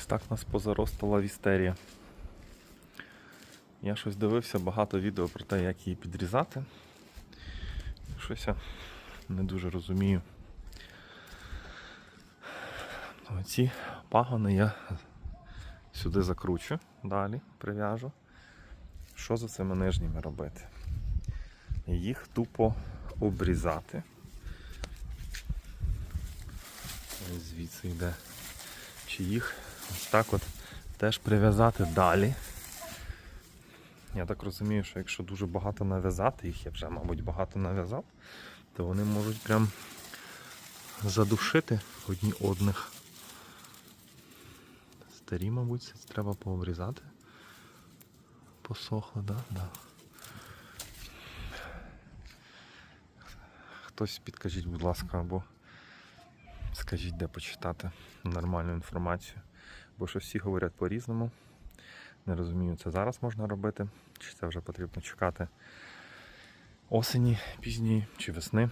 Ось так нас позаростала вістерія. Я щось дивився багато відео про те, як її підрізати. Щось я не дуже розумію. Оці пагони я сюди закручу, далі прив'яжу. Що за цими нижніми робити? Їх тупо обрізати. Звідси йде. Чи їх ось так от теж прив'язати далі. Я так розумію, що якщо дуже багато нав'язати, їх я вже, мабуть, багато нав'язав, то вони можуть прям задушити одні одних. Старі, мабуть, треба пообрізати. Посохло? Да? Да. Хтось підкажіть, будь ласка, або скажіть, де почитати нормальну інформацію. Бо що всі говорять по-різному. Не розумію, це зараз можна робити, чи це вже потрібно чекати осені пізні чи весни.